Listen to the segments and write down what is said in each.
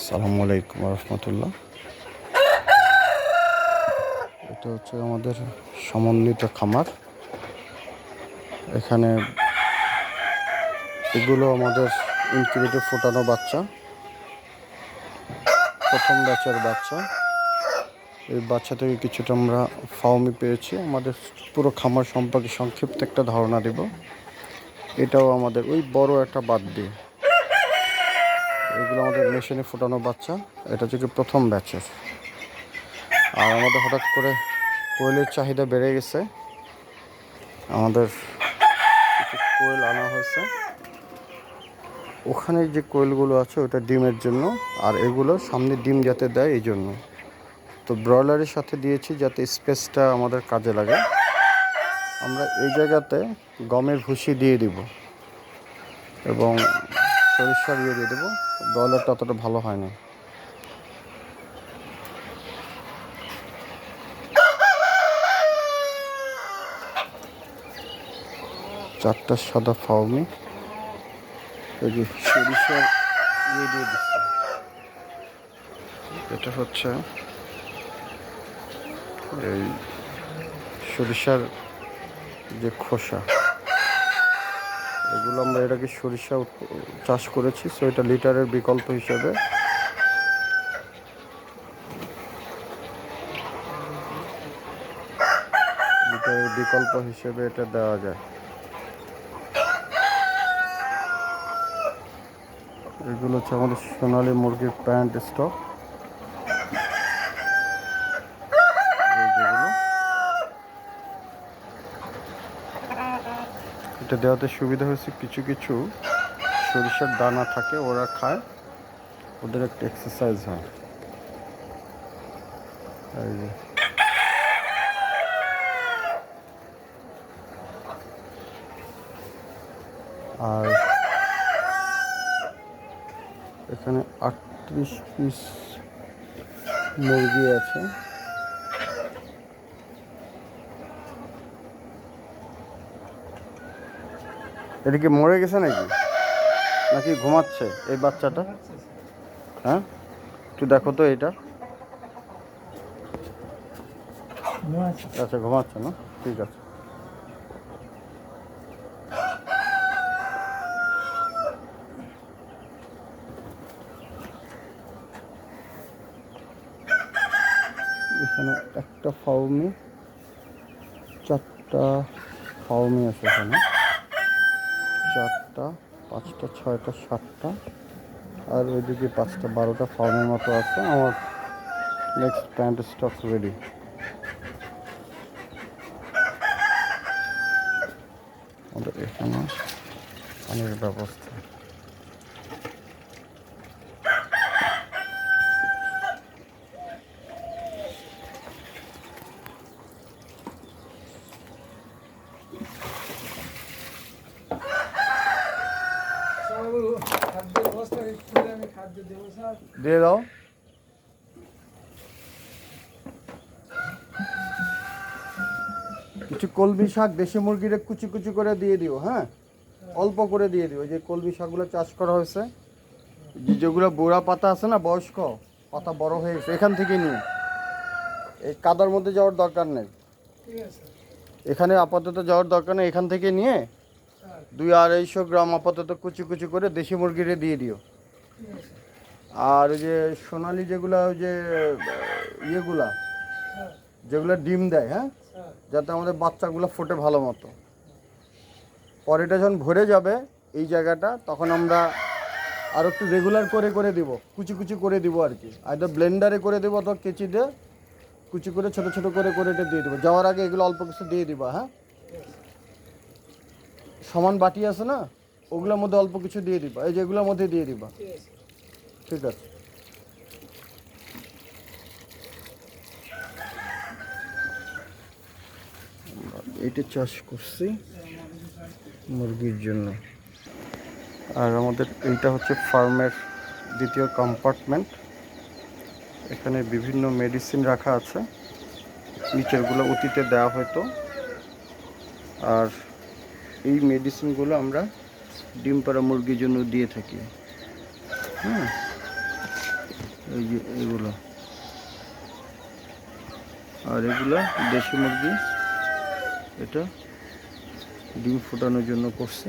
আসসালামু আলাইকুম রহমতুল্লাহ। এটা হচ্ছে আমাদের সমন্বিত খামার। এখানে এগুলো আমাদের ইনকিউবেটর ফোটানো বাচ্চা। প্রথম ব্যাচের বাচ্চা। এই বাচ্চা থেকে কিছুটা আমরা ফাউমি পেয়েছি। আমাদের পুরো খামার সম্পর্কে সংক্ষিপ্ত একটা ধারণা দেব। এটাও আমাদের, ওই বড় একটা বাদ দিয়ে। এগুলো আমাদের মেশিনে ফোটানো বাচ্চা। এটা হচ্ছে প্রথম ব্যাচের আর আমাদের হঠাৎ করে কোয়েলের চাহিদা বেড়ে গেছে। আমাদের কিছু কোয়েল আনা হয়েছে। ওখানে যে কোয়েলগুলো আছে, ওটা ডিমের জন্য, আর এগুলো সামনে ডিম যাতে দেয় এই জন্য। তো ব্রয়লারের সাথে দিয়েছি যাতে স্পেসটা আমাদের কাজে লাগে। আমরা এই জায়গাতে গমের ভুসি দিয়ে দিব। এবং সরিষার ইয়ে দিয়ে দেবো। ব্রয়লারটা অতটা ভালো হয় না। চারটা সাদা ফাউমি এই যে সরিষার ইয়ে দিয়ে দিচ্ছি। এটা হচ্ছে এই সরিষার যে খোসা। এগুলো আমরা এটাকে সরিষা চাষ করেছি সো এটা লিটারের বিকল্প হিসেবে। লিটারের বিকল্প হিসেবে এটা দেওয়া যায়। এগুলো হচ্ছে আমাদের সোনালী মুরগির প্যান্ট স্টক এই যেগুলো এটা দেওয়াতে সুবিধা হয়েছে কিছু কিছু সরিষার দানা থাকে, ওরা খায়। ওদের একটা এক্সারসাইজ হয়। আর এখানে আটত্রিশ পিস মুরগি আছে। এটা কি মরে গেছে নাকি? নাকি ঘুমাচ্ছে এই বাচ্চাটা? হ্যাঁ? একটু দেখো তো এটা আচ্ছা ঘুমাচ্ছে না? ঠিক আছে। এখানে একটা ফাউমি চারটা ফাউমি আছে এখানে। চারটা, পাঁচটা, ছয়টা, সাতটা, আর ওইদিকে পাঁচটা, বারোটা ফার্মের মতো আছে। আমার নেক্সট প্যান্ট স্টক রেডি আমাদের এখানে পানির ব্যবস্থা খাদ্যের ব্যবস্থা করে আমি খাদ্য দেবো স্যার দিয়ে দাও। কিছু কলমি শাক দেশি মুরগিরে কুচি কুচি করে দিয়ে দিও হ্যাঁ? অল্প করে দিয়ে দিও যে কলমি শাকগুলো চাষ করা হয়েছে। যেগুলো বুড়া পাতা আছে না, বয়স্ক, পাতা বড় হয়ে গেছে, এখান থেকে নিয়ে এই কাদার মধ্যে যাওয়ার দরকার নেই। এখানে আপাতত যাওয়ার দরকার নেই, এখান থেকে নিয়ে দুই আড়াইশো গ্রাম আপাতত কুচি কুচি করে দেশি মুরগিরে দিয়ে দিও। আর ওই যে সোনালি যেগুলা, ওই যে ইয়েগুলা, যেগুলো ডিম দেয় হ্যাঁ? যাতে আমাদের বাচ্চাগুলো ফোটে ভালো মতো। পরে এটা যখন ভরে যাবে, এই জায়গাটা, তখন আমরা আর একটু রেগুলার করে করে দিব। কুচি কুচি করে দিব আর কি। আইদার ব্লেন্ডারে করে দেবো অথবা কেচি দিয়ে কুচি করে, ছোট ছোট করে করে এটা দিয়ে দেবো। যাওয়ার আগে এগুলো অল্প কিছু দিয়ে দিবা হ্যাঁ? সমান বাটি আছে না? ওগুলোর মধ্যে অল্প কিছু দিয়ে দিবা। এই যেগুলোর মধ্যে দিয়ে দিবা। ঠিক আছে। এটা চাষ করছি মুরগির জন্য। আর আমাদের এইটা হচ্ছে ফার্মের দ্বিতীয় কম্পার্টমেন্ট এখানে বিভিন্ন মেডিসিন রাখা আছে। নিচেরগুলো অতীতে দেওয়া হতো আর এই মেডিসিনগুলো আমরা ডিম পাড়া মুরগির জন্য দিয়ে থাকি। হ্যাঁ এই যে, এগুলো। আর এগুলো দেশি মুরগি। এটা ডিম ফোটানোর জন্য করছে।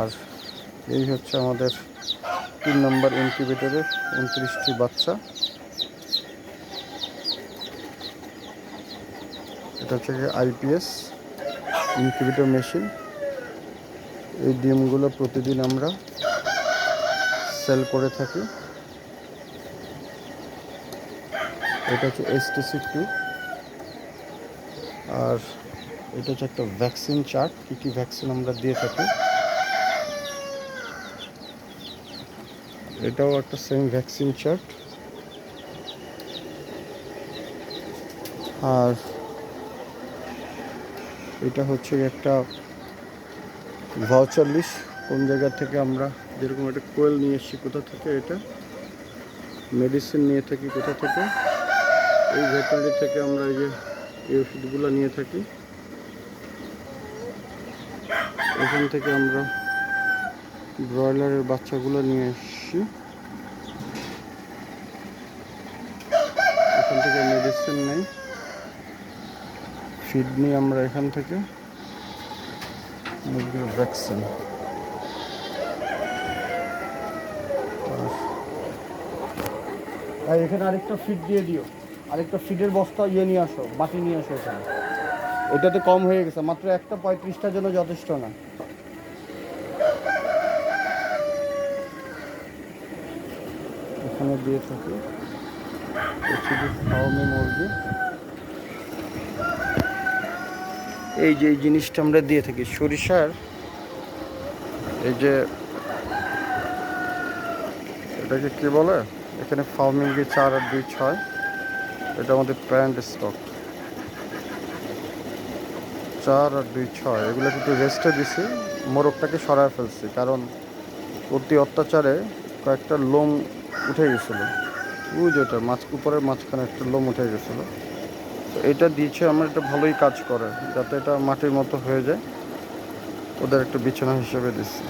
আর এই হচ্ছে আমাদের তিন নম্বর ইনকিউবেটরের উনত্রিশটি বাচ্চা। এটা হচ্ছে আইপিএস ইনকিউবেটর মেশিন এই ডিমগুলো প্রতিদিন আমরা সেল করে থাকি। এটা হচ্ছে এসটিসি টু আর এটা হচ্ছে একটা ভ্যাকসিন চার্ট কী কী ভ্যাকসিন আমরা দিয়ে থাকি। এটাও একটা সেম ভ্যাকসিন চার্ট আর এটা হচ্ছে একটা ভাউচার লিস্ট কোন জায়গা থেকে আমরা যেরকম একটা কোয়েল নিয়ে এসেছি, কোথা থেকে এটা? মেডিসিন নিয়ে থাকি, কোথা থেকে? এই ভেটেনারি থেকে আমরা এই যে এই ওষুধগুলো নিয়ে থাকি। এখান থেকে আমরা ব্রয়লারের বাচ্চাগুলো নিয়ে এসেছি। এখান থেকে মেডিসিন নেই। ফিড নিই আমরা এখান থেকে। মুরগির ভ্যাকসিন ভাই এখানে আরেকটা ফিড দিয়ে দিও। আরেকটা ফিডের বস্তা ইয়ে নিয়ে আসো, বাটি নিয়ে আসো এখানে। এটাতে কম হয়ে গেছে, মাত্র একটা পঁয়ত্রিশটার জন্য যথেষ্ট না। এখানে দিয়ে থাকি। মুরগি। এই যে এই জিনিসটা আমরা দিয়ে থাকি, সরিষার এই যে এটাকে কি বলে? এখানে ফার্মিং চার আর দুই ছয়। এটা আমাদের প্যান্ট স্টক চার আর দুই ছয়, এগুলো কিন্তু রেস্টে দিছি, মোরগটাকে সরায় ফেলছি, কারণ অতি অত্যাচারে কয়েকটা লোম উঠে গেছিল। ওই যে ওটা, মাছ, উপরের মাঝখানে একটা লোম উঠে গেছিল। তো এটা দিয়েছে, আমার এটা ভালোই কাজ করে, যাতে এটা মাটির মতো হয়ে যায়। ওদের একটা বিছানা হিসেবে দিচ্ছি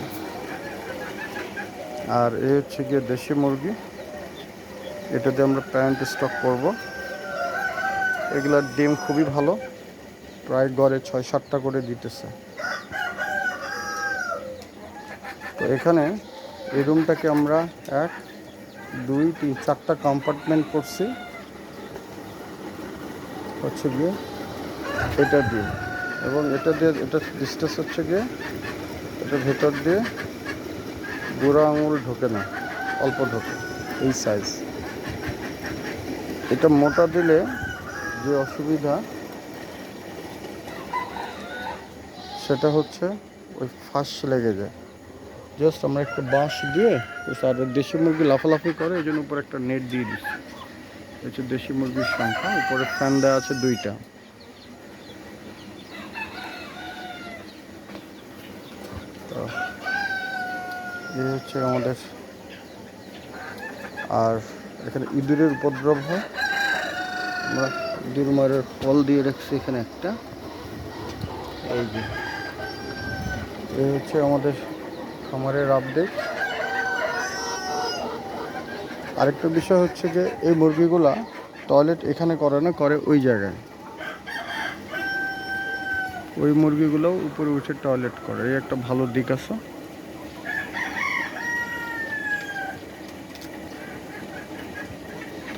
আর এ হচ্ছে গিয়ে দেশি মুরগি। এটা দিয়ে আমরা প্যান্ট স্টক করব। এগুলার ডিম খুবই ভালো। প্রায় গড়ে ছয় সাতটা করে দিতেছে। তো এখানে এই রুমটাকে আমরা এক, দুই, তিন, চারটা কম্পার্টমেন্ট করছি। হচ্ছে গিয়ে এটা দিয়ে। এবং এটা দিয়ে, এটা ডিস্টেন্স হচ্ছে গিয়ে, এটা ভেতর দিয়ে বুড়ো আঙুল ঢোকে না, অল্প ঢোকে, এই সাইজ এটা মোটা দিলে যে অসুবিধা সেটা হচ্ছে ওই ফাঁস লেগে যায়। জাস্ট আমরা একটা বাঁশ দিয়ে আর দেশি মুরগি লাফালাফি করে এই জন্য উপরে একটা নেট দিয়ে দিচ্ছি। এই হচ্ছে দেশি মুরগির সংখ্যা উপরে ফ্যান দেওয়া আছে দুইটা। এই হচ্ছে আমাদের আর এখানে ইঁদুরের উপদ্রব হয়। আমরা ইঁদুর মারের ফল দিয়ে রাখছি এখানে একটা। এই যে। এই হচ্ছে আমাদের খামারের আপডেট আরেকটা বিষয় হচ্ছে যে এই মুরগিগুলা টয়লেট এখানে করে না করে ওই জায়গায়। ওই মুরগিগুলোও উপরে উঠে টয়লেট করে। এই একটা ভালো দিক আছে।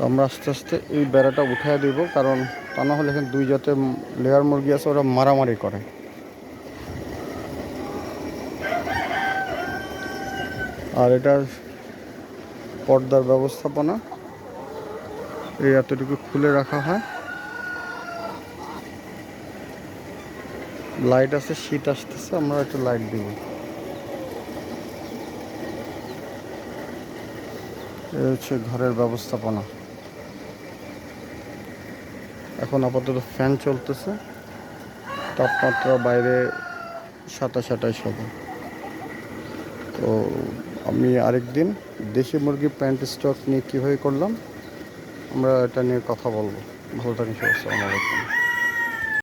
তো আমরা আস্তে আস্তে এই বেড়াটা উঠায় দিব, কারণ তা না হলে এখানে দুই জাতের লেয়ার মুরগি আছে, ওরা মারামারি করে। আর এটার পর্দার ব্যবস্থাপনা, এই এতটুকু খুলে রাখা হয়। লাইট আছে, শীত আসতেছে, আমরা একটা লাইট দিব। এই হচ্ছে ঘরের ব্যবস্থাপনা। এখন আপাতত ফ্যান চলতেছে। তাপমাত্রা বাইরে সাতাশ আটাইশ হবে। তো আমি আরেকদিন দেশি মুরগি প্যান্ট স্টক নিয়ে কীভাবে করলাম, আমরা এটা নিয়ে কথা বলব। ভালো থাকি সবাই আসসালামু আলাইকুম